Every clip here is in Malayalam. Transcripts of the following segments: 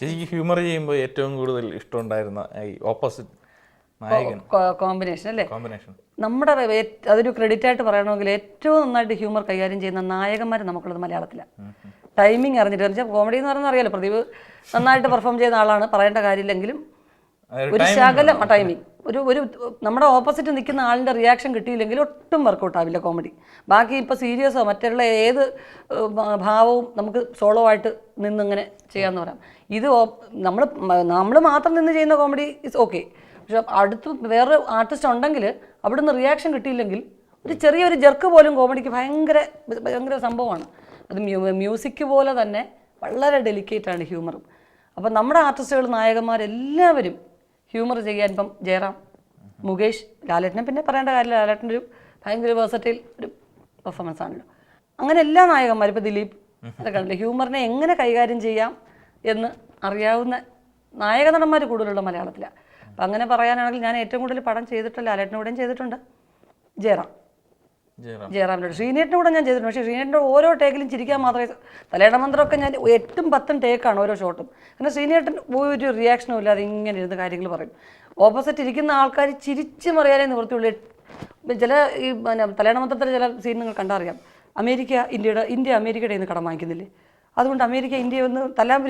ചേച്ചിക്ക് ഹ്യൂമർ ചെയ്യുമ്പോൾ ഏറ്റവും കൂടുതൽ ഇഷ്ടമുണ്ടായിരുന്ന ഈ ഓപ്പോസിറ്റ് നായകൻ. കോമ്പിനേഷൻ അല്ലേ? കോമ്പിനേഷൻ. നമ്മുടെ അതൊരു ക്രെഡിറ്റ് ആയിട്ട് പറയണമെങ്കിൽ ഏറ്റവും നന്നായിട്ട് ഹ്യൂമർ കൈകാര്യം ചെയ്യുന്ന നായകന്മാർ നമുക്കുള്ളത് മലയാളത്തിലാണ് ടൈമിംഗ് അറിഞ്ഞിട്ട് എന്ന് വെച്ചാൽ കോമഡി എന്ന് പറയുന്നത് അറിയാലോ പ്രദീപ് നന്നായിട്ട് പെർഫോം ചെയ്യുന്ന ആളാണ് പറയേണ്ട കാര്യമില്ലെങ്കിലും ഒരു ശകലം ടൈമിംഗ് ഒരു ഒരു നമ്മുടെ ഓപ്പോസിറ്റ് നിൽക്കുന്ന ആളിന്റെ റിയാക്ഷൻ കിട്ടിയില്ലെങ്കിൽ ഒട്ടും വർക്കൗട്ട് ആവില്ല കോമഡി ബാക്കി ഇപ്പോൾ സീരിയസോ മറ്റുള്ള ഏത് ഭാവവും നമുക്ക് സോളോ ആയിട്ട് നിന്നിങ്ങനെ ചെയ്യാമെന്ന് പറയാം. ഇത് നമ്മൾ നമ്മൾ മാത്രം നിന്ന് ചെയ്യുന്ന കോമഡി ഇസ് ഓക്കെ പക്ഷെ അടുത്ത് വേറെ ആർട്ടിസ്റ്റ് ഉണ്ടെങ്കിൽ അവിടുന്ന് റിയാക്ഷൻ കിട്ടിയില്ലെങ്കിൽ ഒരു ചെറിയൊരു ജർക്ക് പോലും കോമഡിക്ക് ഭയങ്കര ഭയങ്കര സംഭവമാണ്. അത് മ്യൂ മ്യൂസിക് പോലെ തന്നെ വളരെ ഡെലിക്കേറ്റാണ് ഹ്യൂമറും അപ്പം നമ്മുടെ ആർട്ടിസ്റ്റുകൾ നായകന്മാരെല്ലാവരും ഹ്യൂമർ ചെയ്യാൻ ഇപ്പം ജയറാം മുകേഷ് ലാലേട്ടനെ പിന്നെ പറയേണ്ട കാര്യമില്ല. ലാലേട്ടന്റെ ഒരു ഭയങ്കര വേഴ്സറ്റൈൽ ഒരു പെർഫോമൻസ് ആണല്ലോ. അങ്ങനെ എല്ലാ നായകന്മാരും ഇപ്പോൾ ദിലീപ് അതൊക്കെ ഹ്യൂമറിനെ എങ്ങനെ കൈകാര്യം ചെയ്യാം എന്ന് അറിയാവുന്ന നായക നടന്മാർ കൂടുതലുള്ള മലയാളത്തിലാണ് അപ്പം അങ്ങനെ പറയാനാണെങ്കിൽ ഞാൻ ഏറ്റവും കൂടുതൽ പടം ചെയ്തിട്ടുള്ള ലാലേട്ടനോടെയും ചെയ്തിട്ടുണ്ട്. ജയറാം. ജയറാം. ജയറാമിന്റെ ശ്രീനേറ്റിന്റെ കൂടെ ഞാൻ ചെയ്തിട്ടുണ്ട്. പക്ഷേ ശ്രീനേറ്റിന്റെ ഓരോ ടേക്കിലും ചിരിക്കാൻ മാത്രമേ തലയുടെ മന്ത്രമൊക്കെ ഞാൻ എട്ടും പത്തും ടേക്കാണ് ഓരോ ഷോട്ടും. കാരണം ശ്രീനേട്ടൻ ഒരു റിയാക്ഷനും ഇല്ലാതെ ഇങ്ങനെ ഇരുന്ന് കാര്യങ്ങൾ പറയും. ഓപ്പോസിറ്റ് ഇരിക്കുന്ന ആൾക്കാർ ചിരിച്ച് മറിയാനേ നിവൃത്തിയുള്ളൂ. ചില ഈ പിന്നെ തലയുടെ മന്ത്രത്തിലെ ചില സീൻ നിങ്ങൾ കണ്ടറിയാം. അമേരിക്ക ഇന്ത്യയുടെ ഇന്ത്യ അമേരിക്കയുടെ നിന്ന് കടം വാങ്ങിക്കുന്നില്ലേ? അതുകൊണ്ട് അമേരിക്ക ഇന്ത്യ ഒന്ന് തല്ലാൻ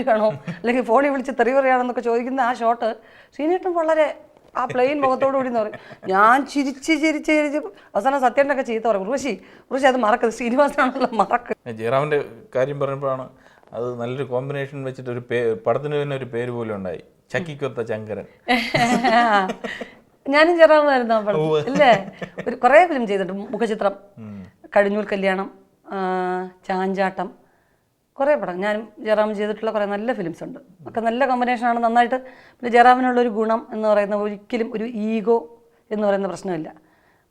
അല്ലെങ്കിൽ ഫോണിൽ വിളിച്ച് തെറി പറയുകയാണെന്നൊക്കെ ചോദിക്കുന്ന ആ ഷോട്ട് ശ്രീനേട്ടൻ വളരെ ആ പ്ലെയിൻ മുഖത്തോടു കൂടി എന്ന് പറയും. ഞാൻ ചിരിച്ച് ചിരിച്ച് ചിരിച്ച് അവസാനം സത്യനൊക്കെ ചെയ്ത് പറയും. ഉർവശി ഉർവശി അത് മറക്കത് ശ്രീനിവാസനാണല്ലോ മറക്ക്. ജയറാമിന്റെ കാര്യം പറയുമ്പോഴാണ് അത് നല്ലൊരു കോമ്പിനേഷൻ വെച്ചിട്ട് ഒരു പേ പടത്തിന് തന്നെ ഒരു പേര് പോലും ഉണ്ടായി. ചക്കിക്കൊത്ത ചങ്കരൻ. ഞാനും ചെറാമായിരുന്നു ആ പടം അല്ലേ ഒരു കുറേ ഫിലിം ചെയ്തിട്ടുണ്ട്. മുഖചിത്രം. കഴിഞ്ഞൂൽ കല്യാണം ചാഞ്ചാട്ടം. കുറേ പടം. ഞാനും ജയറാം ചെയ്തിട്ടുള്ള കുറേ നല്ല ഫിലിംസ് ഉണ്ട്. ഒക്കെ നല്ല കോമ്പിനേഷനാണ് നന്നായിട്ട് പിന്നെ ജയറാമിനുള്ള ഒരു ഗുണം എന്ന് പറയുന്ന ഒരിക്കലും ഒരു ഈഗോ എന്ന് പറയുന്ന പ്രശ്നമില്ല.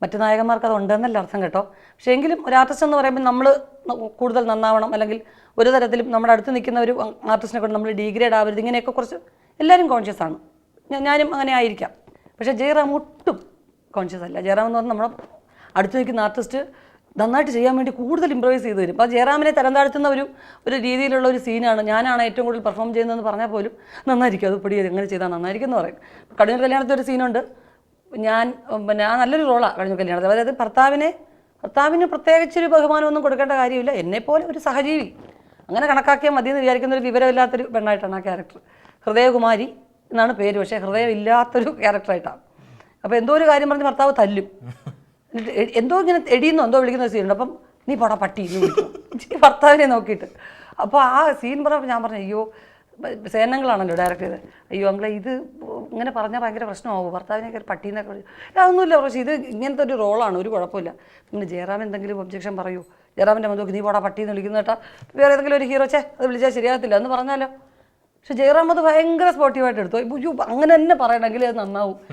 മറ്റു നായകന്മാർക്ക് അത് ഉണ്ടെന്നല്ല അർത്ഥം കേട്ടോ. പക്ഷേ എങ്കിലും ഒരു ആർട്ടിസ്റ്റ് എന്ന് പറയുമ്പോൾ നമ്മൾ കൂടുതൽ നന്നാവണം. അല്ലെങ്കിൽ ഒരു തരത്തിലും നമ്മുടെ അടുത്ത് നിൽക്കുന്ന ഒരു ആർട്ടിസ്റ്റിനെ കൊണ്ട് നമ്മൾ ഡീഗ്രേഡ് ആവരുത്. ഇങ്ങനെയൊക്കെ കുറച്ച് എല്ലാവരും കോൺഷ്യസ് ആണ്. ഞാനും അങ്ങനെ ആയിരിക്കാം. പക്ഷേ ജയറാം ഒട്ടും കോൺഷ്യസ് അല്ല. ജയറാം എന്ന് പറഞ്ഞാൽ നമ്മുടെ അടുത്ത് നിൽക്കുന്ന ആർട്ടിസ്റ്റ് നന്നായിട്ട് ചെയ്യാൻ വേണ്ടി കൂടുതൽ ഇമ്പ്രൈസ് ചെയ്ത് തരും അപ്പോൾ ജയറാമിനെ തരം താഴ്ത്തുന്ന ഒരു ഒരു രീതിയിലുള്ള ഒരു സീനാണ് ഞാനാണ് ഏറ്റവും കൂടുതൽ പെർഫോം ചെയ്യുന്നതെന്ന് പറഞ്ഞാൽ പോലും നന്നായിരിക്കും. അത് പൊടി എങ്ങനെ ചെയ്താൽ നന്നായിരിക്കും എന്ന് പറയും. കടിഞ്ഞൂർ കല്യാണത്തിൽ ഒരു സീനുണ്ട് ഞാൻ പിന്നെ ആ നല്ലൊരു റോളാണ് കടിഞ്ഞൂർ കല്യാണത്തിൽ അതായത് ഭർത്താവിനെ ഭർത്താവിന് പ്രത്യേകിച്ചൊരു ബഹുമാനമൊന്നും കൊടുക്കേണ്ട കാര്യമില്ല. എന്നെപ്പോലെ ഒരു സഹജീവി. അങ്ങനെ കണക്കാക്കിയാൽ മതി എന്ന് വിചാരിക്കുന്ന ഒരു വിവരമില്ലാത്തൊരു പെണ്ണായിട്ടാണ് ആ ക്യാരക്ടർ ഹൃദയകുമാരി എന്നാണ് പേര്. പക്ഷേ ഹൃദയമില്ലാത്തൊരു ക്യാരക്ടറായിട്ടാണ് അപ്പോൾ എന്തോ ഒരു കാര്യം പറഞ്ഞ് ഭർത്താവ് തല്ലും. എന്തോ ഇങ്ങനെ എടിയെന്നോ എന്തോ വിളിക്കുന്ന സീനുണ്ട് അപ്പം നീ പോടാ പട്ടി ഭർത്താവിനെ നോക്കിയിട്ട്. അപ്പോൾ ആ സീൻ പറഞ്ഞപ്പോൾ ഞാൻ പറഞ്ഞു അയ്യോ സേനങ്ങളാണല്ലോ ഡയറക്റ്റ് ചെയ്ത്. അയ്യോ അങ്ങളെ ഇത് ഇങ്ങനെ പറഞ്ഞാൽ ഭയങ്കര പ്രശ്നമാവും. ഭർത്താവിനെ കയറി പട്ടീന്നൊക്കെ "ഏ, അതൊന്നുമില്ല പക്ഷേ ഇത് ഇങ്ങനത്തെ ഒരു റോളാണ് ഒരു കുഴപ്പമില്ല. പിന്നെ ജയറാം എന്തെങ്കിലും ഒബ്ജക്ഷൻ പറയൂ. ജയറാമിന്റെ മുഖത്ത് നീ പോടാ പട്ടി എന്ന് വിളിക്കുന്ന കേട്ടാ. വേറെ ഏതെങ്കിലും ഒരു ഹീറോ ചേ അത് വിളിച്ചാൽ ശരിയാകത്തില്ല. എന്ന് പറഞ്ഞാലോ? പക്ഷെ ജയറാം അത് ഭയങ്കര സ്പോർട്ടീവായിട്ട് എടുത്തു. അയ്യോ അങ്ങനെ തന്നെ പറയണമെങ്കിൽ അത് നന്നാവും.